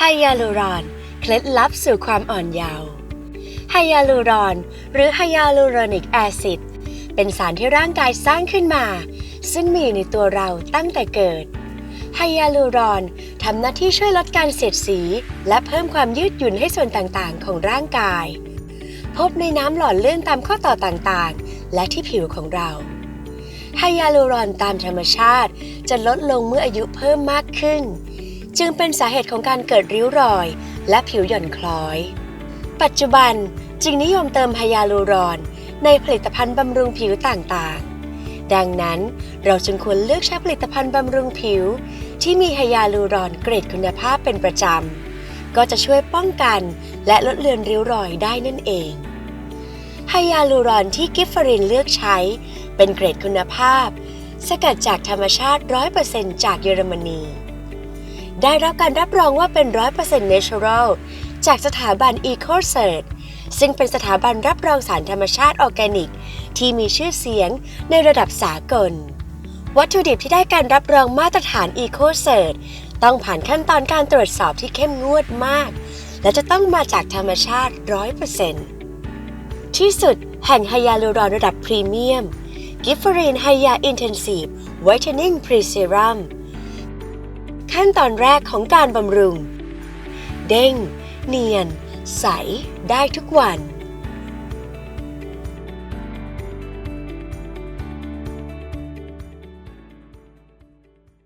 ไฮยาลูรอน เคล็ดลับสู่ความอ่อนเยาว์ไฮยาลูรอน หรือไฮยาลูโรนิกแอซิดเป็นสารที่ร่างกายสร้างขึ้นมา ซึ่งมีอยู่ในตัวเราตั้งแต่เกิดไฮยาลูรอนทำหน้าที่ช่วยลดการเสียดสี และเพิ่มความยืดหยุ่นให้ส่วนต่างๆ ของร่างกาย พบในน้ำหล่อเลื่อนตามข้อต่อต่างๆ และที่ผิวของเราไฮยาลูรอนตามธรรมชาติจะลดลงเมื่ออายุเพิ่มมากขึ้น จึงเป็นสาเหตุของการเกิดริ้วรอย และผิวหย่อนคล้อย ปัจจุบันจึงนิยมเติมไฮยาลูรอนในผลิตภัณฑ์บำรุงผิวต่างๆ ดังนั้นเราจึงควรเลือกใช้ผลิตภัณฑ์บำรุงผิว ที่มีไฮยาลูรอนเกรดคุณภาพเป็นประจำ ก็จะช่วยป้องกันและลดเลือนริ้วรอยได้นั่นเองไฮยาลูรอนที่กิฟฟรินเลือกใช้ เป็นเกรดคุณภาพ สกัดจากธรรมชาติ 100%จากเยอรมนี ได้รับการรับรองว่าเป็น 100% natural จากสถาบัน EcoCert ซึ่งเป็นสถาบันรับรองสารธรรมชาติออร์แกนิก ที่มีชื่อเสียงในระดับสากล วัตถุดิบที่ได้การรับรองมาตรฐาน EcoCert ต้องผ่านขั้นตอนการตรวจสอบที่เข้มงวดมาก และจะต้องมาจากธรรมชาติ 100%ที่สุดแห่งไฮยาลูรอนระดับพรีเมียม กิฟเฟอรีนไฮยาอินเทนซีฟไวท์เทนนิ่งพรีเซรัม ขั้นตอนแรกของการบำรุง เด้ง เนียน ใส ได้ทุกวัน